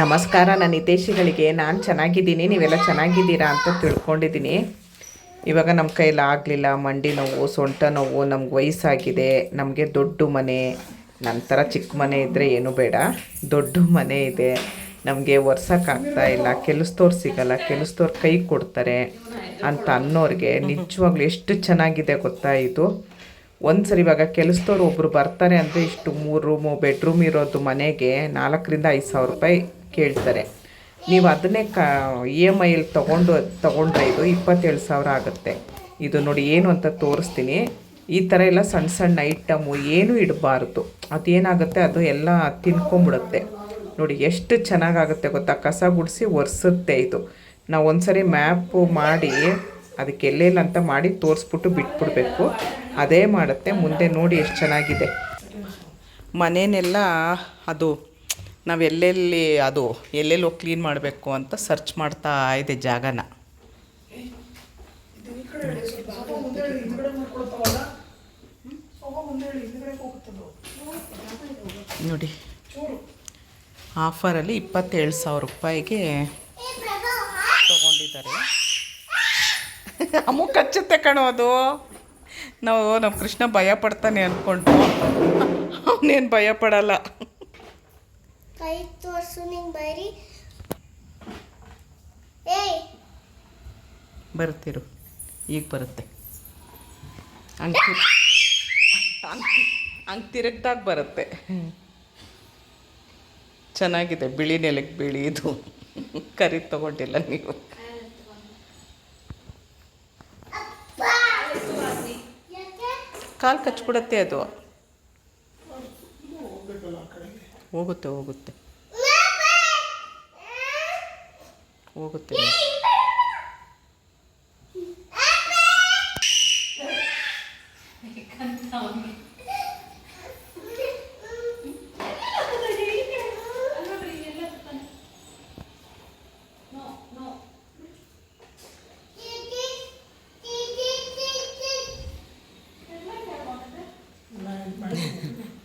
ನಮಸ್ಕಾರ, ನನ್ನ ಹಿತೇಶಿಗಳಿಗೆ ನಾನು ಚೆನ್ನಾಗಿದ್ದೀನಿ, ನೀವೆಲ್ಲ ಚೆನ್ನಾಗಿದ್ದೀರಾ ಅಂತ ತಿಳ್ಕೊಂಡಿದ್ದೀನಿ. ಇವಾಗ ನಮ್ಮ ಕೈಯಲ್ಲಿ ಆಗಲಿಲ್ಲ ಮಂಡಿ ನೋವು, ಸೊಂಟ ನೋವು, ನಮ್ಗೆ ವಯಸ್ಸಾಗಿದೆ, ನಮಗೆ ದೊಡ್ಡ ಮನೆ, ನಂತರ ಚಿಕ್ಕ ಮನೆ ಇದ್ದರೆ ಏನು ಬೇಡ, ದೊಡ್ಡ ಮನೆ ಇದೆ. ನಮಗೆ ಒರ್ಸೋಕ್ಕಾಗ್ತಾ ಇಲ್ಲ, ಕೆಲಸದವ್ರು ಸಿಗಲ್ಲ, ಕೆಲಸದವ್ರು ಕೈ ಕೊಡ್ತಾರೆ ಅಂತ ಅನ್ನೋರಿಗೆ ನಿಜವಾಗ್ಲೂ ಎಷ್ಟು ಚೆನ್ನಾಗಿದೆ ಗೊತ್ತಾ ಇದು? ಒಂದು ಸರಿ ಇವಾಗ ಕೆಲಸದವ್ರು ಒಬ್ಬರು ಬರ್ತಾರೆ ಅಂದರೆ ಇಷ್ಟು ಮೂರು ರೂಮು ಬೆಡ್ರೂಮ್ ಇರೋದು ಮನೆಗೆ ನಾಲ್ಕರಿಂದ ಐದು ಸಾವಿರ ರೂಪಾಯಿ ಕೇಳ್ತಾರೆ. ನೀವು ಅದನ್ನೇ ಕ ಇ ಎಂ ಐಯಲ್ಲಿ ತೊಗೊಂಡು, ತೊಗೊಂಡ್ರೆ ಇದು ಇಪ್ಪತ್ತೇಳು ಸಾವಿರ ಆಗುತ್ತೆ. ಇದು ನೋಡಿ ಏನು ಅಂತ ತೋರಿಸ್ತೀನಿ. ಈ ಥರ ಎಲ್ಲ ಸಣ್ಣ ಸಣ್ಣ ಐಟಮು ಏನೂ ಇಡಬಾರ್ದು. ಅದೇನಾಗುತ್ತೆ, ಅದು ಎಲ್ಲ ತಿನ್ಕೊಂಬಿಡುತ್ತೆ. ನೋಡಿ ಎಷ್ಟು ಚೆನ್ನಾಗಾಗುತ್ತೆ ಗೊತ್ತಾ? ಕಸ ಗುಡಿಸಿ ಒರೆಸುತ್ತೆ ಇದು. ನಾವು ಒಂದ್ಸರಿ ಮ್ಯಾಪು ಮಾಡಿ, ಅದಕ್ಕೆ ಎಲ್ಲೆಲ್ಲ ಅಂತ ಮಾಡಿ ತೋರಿಸ್ಬಿಟ್ಟು ಬಿಟ್ಬಿಡ್ಬೇಕು. ಅದೇ ಮಾಡುತ್ತೆ. ಮುಂದೆ ನೋಡಿ ಎಷ್ಟು ಚೆನ್ನಾಗಿದೆ. ಮನೇನೆಲ್ಲ ಅದು ನಾವು ಎಲ್ಲೆಲ್ಲಿ ಅದು ಎಲ್ಲೆಲ್ಲಿ ಹೋಗಿ ಕ್ಲೀನ್ ಮಾಡಬೇಕು ಅಂತ ಸರ್ಚ್ ಮಾಡ್ತಾ ಇದೆ ಜಾಗನ. ನೋಡಿ. ಆಫರಲ್ಲಿ ಇಪ್ಪತ್ತೇಳು ಸಾವಿರ ರೂಪಾಯಿಗೆ ತಗೊಂಡಿದ್ದಾರೆ. ಅಮ್ಮ ಕಚ್ಚುತ್ತೆ ಕಣೋ ಅದು. ನಾವು ನಮ್ಮ ಕೃಷ್ಣ ಭಯ ಪಡ್ತಾನೆ ಅಂದ್ಕೊಂಡು ಅವನೇನು ಭಯ ಪಡಲ್ಲ. ಕೈ ತೋರ್ಸು ನಿಂಗೆ ಬೈರಿ. ಏಯ್. ಬರುತ್ತಿರು ಈಗ ಬರುತ್ತೆ. ಹಂಗೆ ತಿರುಗ್ದಾಗ ಬರುತ್ತೆ. ಚೆನ್ನಾಗಿದೆ. ಬಿಳಿ ನೆಲಕ್ಕೆ ಬಿಳಿ ಇದು. ಕರಿ ತಗೊಂಡಿಲ್ಲ ನೀವು. ಕಾಲು ಕಚ್ಬಿಡತ್ತೆ ಅದು. ಹೋಗುತ್ತೆ ಹೋಗುತ್ತೆ. ಹೋಗುತ್ತೆ.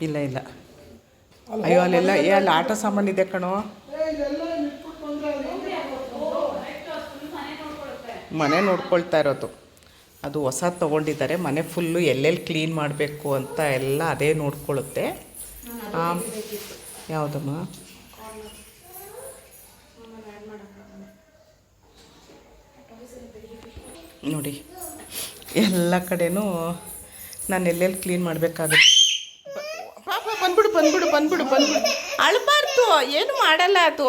ಇಲ್ಲ ಇಲ್ಲ. ಅಯ್ಯೋ ಅಲ್ಲೆಲ್ಲ ಏ ಅಲ್ಲಿ ಆಟ ಇದೆ ಕಣೋ. ಮನೆ ನೋಡ್ಕೊಳ್ತಾ ಇರೋದು. ಅದು ಹೊಸ ತೊಗೊಂಡಿದ್ದಾರೆ. ಮನೆ ಫುಲ್ಲು ಎಲ್ಲೆಲ್ಲಿ ಕ್ಲೀನ್ ಮಾಡಬೇಕು ಅಂತ ಎಲ್ಲ ಅದೇ ನೋಡ್ಕೊಳ್ಳುತ್ತೆ ಯಾವುದಮ್ಮ? ನೋಡಿ. ಎಲ್ಲ ಕಡೆಯೂ ನಾನು ಎಲ್ಲೆಲ್ಲಿ ಕ್ಲೀನ್ ಮಾಡಬೇಕಾಗುತ್ತೆ? ಬಂದ್ಬಿಡು ಬಂದ್ಬಿಡು. ಅಳಬಾರ್ದು ಏನು ಮಾಡಲ್ಲ ಅದು.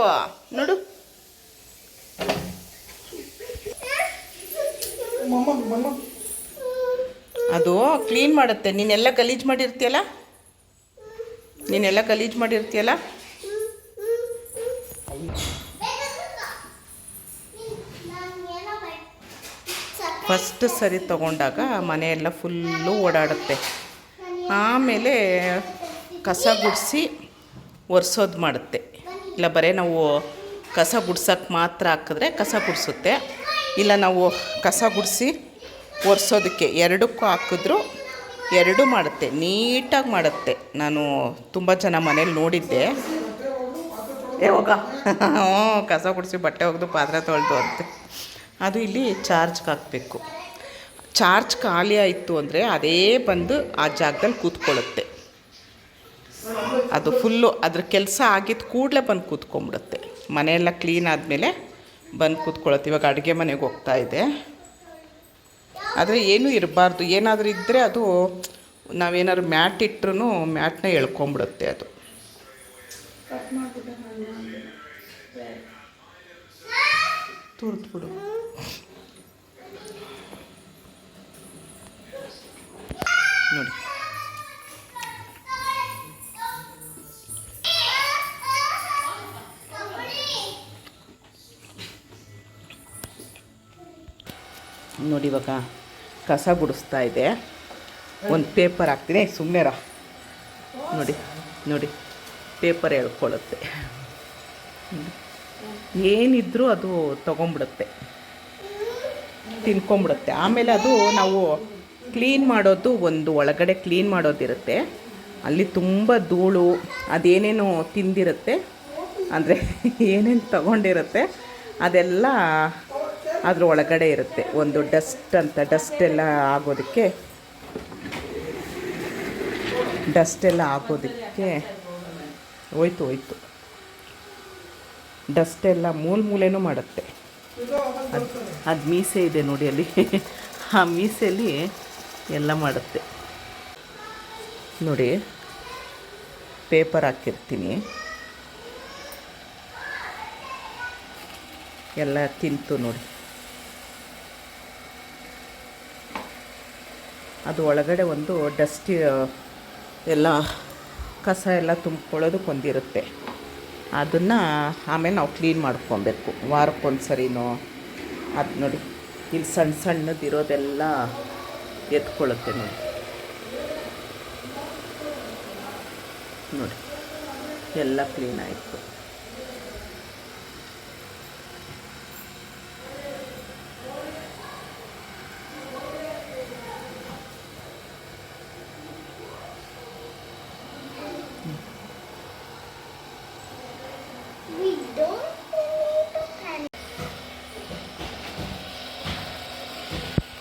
ನೋಡು. ಅದು ಕ್ಲೀನ್ ಮಾಡುತ್ತೆ. ನೀನೆಲ್ಲ ಗಲೀಜು ಮಾಡಿರ್ತೀಯಲ್ಲ? ನೀನೆಲ್ಲ ಗಲೀಜು ಮಾಡಿರ್ತೀಯಲ್ಲ? ಫಸ್ಟ್ ಸರಿ ತಗೊಂಡಾಗ ಮನೆಯೆಲ್ಲ ಫುಲ್ಲು ಓಡಾಡುತ್ತೆ. ಆಮೇಲೆ ಕಸ ಗುಡಿಸಿ ಒರೆಸೋದು ಮಾಡುತ್ತೆ. ಇಲ್ಲ, ಬರೀ ನಾವು ಕಸ ಗುಡ್ಸೋಕ್ಕೆ ಮಾತ್ರ ಹಾಕಿದ್ರೆ ಕಸ ಗುಡಿಸುತ್ತೆ. ಇಲ್ಲ, ನಾವು ಕಸ ಗುಡಿಸಿ ಒರೆಸೋದಕ್ಕೆ ಎರಡಕ್ಕೂ ಹಾಕಿದ್ರು ಎರಡೂ ಮಾಡುತ್ತೆ. ನೀಟಾಗಿ ಮಾಡುತ್ತೆ. ನಾನು ತುಂಬ ಜನ ಮನೇಲಿ ನೋಡಿದ್ದೆ. ಯಾವಾಗ ಹ್ಞೂ ಕಸ ಗುಡಿಸಿ ಬಟ್ಟೆ ಒಗೆದು ಪಾತ್ರೆ ತೊಳೆದು ಅಂತೆ. ಅದು ಇಲ್ಲಿ ಚಾರ್ಜ್ಗೆ ಹಾಕಬೇಕು. ಚಾರ್ಜ್ ಖಾಲಿ ಆಯಿತು ಅಂದರೆ ಅದೇ ಬಂದು ಆ ಜಾಗದಲ್ಲಿ ಕೂತ್ಕೊಳ್ಳುತ್ತೆ. ಅದು ಫುಲ್ಲು ಅದ್ರ ಕೆಲಸ ಆಗಿದ್ದ ಕೂಡಲೇ ಬಂದು ಕೂತ್ಕೊಂಡ್ಬಿಡುತ್ತೆ ಮನೆಯೆಲ್ಲ ಕ್ಲೀನ್ ಆದಮೇಲೆ ಬಂದು ಕೂತ್ಕೊಳ್ಳುತ್ತೆ ಇವಾಗ ಅಡುಗೆ ಮನೆಗೆ ಹೋಗ್ತಾ ಇದೆ. ಆದರೆ ಏನೂ ಇರಬಾರ್ದು. ಏನಾದರೂ ಇದ್ದರೆ ಅದು ನಾವೇನಾದ್ರು ಮ್ಯಾಟ್ ಇಟ್ರೂ ಮ್ಯಾಟ್ನ ಎಳ್ಕೊಂಬಿಡುತ್ತೆ ಅದು. ತುರ್ದ್ಬಿಡು. ನೋಡಿ ನೋಡಿ ಇವಾಗ ಕಸ ಗುಡಿಸ್ತಾ ಇದೆ. ಒಂದು ಪೇಪರ್ ಹಾಕ್ತೀನಿ. ಸುಮ್ಮನೆ ರಾ ನೋಡಿ ನೋಡಿ. ಪೇಪರ್ ಎಳ್ಕೊಳ್ಳುತ್ತೆ. ಏನಿದ್ರೂ ಅದು ತೊಗೊಂಬಿಡುತ್ತೆ ತಿನ್ಕೊಂಬಿಡುತ್ತೆ ಆಮೇಲೆ ಅದು ನಾವು ಕ್ಲೀನ್ ಮಾಡೋದು ಒಂದು ಒಳಗಡೆ ಕ್ಲೀನ್ ಮಾಡೋದಿರುತ್ತೆ. ಅಲ್ಲಿ ತುಂಬ ಧೂಳು, ಅದೇನೇನು ತಿಂದಿರುತ್ತೆ. ಅಂದರೆ ಏನೇನು ತಗೊಂಡಿರುತ್ತೆ, ಅದೆಲ್ಲ ಅದ್ರ ಒಳಗಡೆ ಇರುತ್ತೆ. ಒಂದು ಡಸ್ಟ್ ಅಂತ, ಡಸ್ಟ್ ಎಲ್ಲ ಆಗೋದಕ್ಕೆ, ಡಸ್ಟ್ ಎಲ್ಲ ಆಗೋದಕ್ಕೆ, ಹೋಯ್ತು ಹೋಯ್ತು. ಡಸ್ಟ್ ಎಲ್ಲ ಮೂಲ ಮೂಲೆನೂ ಮಾಡುತ್ತೆ. ಅದು ಅದು ಮೀಸೆ ಇದೆ ನೋಡಿ ಅಲ್ಲಿ. ಆ ಮೀಸೆಯಲ್ಲಿ ಎಲ್ಲ ಮಾಡುತ್ತೆ. ನೋಡಿ, ಪೇಪರ್ ಹಾಕಿರ್ತೀನಿ. ಎಲ್ಲ ತಿಂತು ನೋಡಿ. ಅದು ಒಳಗಡೆ ಒಂದು ಡಸ್ಟ್ ಎಲ್ಲ ಕಸ ಎಲ್ಲ ತುಂಬ್ಕೊಳ್ಳೋದಕ್ಕೆ ಒಂದಿರುತ್ತೆ ಅದನ್ನು ಆಮೇಲೆ ನಾವು ಕ್ಲೀನ್ ಮಾಡ್ಕೊಬೇಕು. ವಾರಕ್ಕೊಂದು ಸರಿನೋ ಅದು ನೋಡಿ, ಇಲ್ಲಿ ಸಣ್ಣ ಸಣ್ಣದಿರೋದೆಲ್ಲ ಎತ್ಕೊಳ್ಳುತ್ತೆ ನೋಡಿ. ನೋಡಿ, ಎಲ್ಲ ಕ್ಲೀನ್ ಆಯಿತು.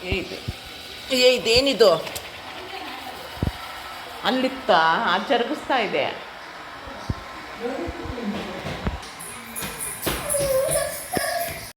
ಇದೆ. ಏ ಇದೇನಿದು ಅಲ್ಲಿತ್ತ? ಆ ಜರುಗಿಸ್ತಾ ಇದೆ.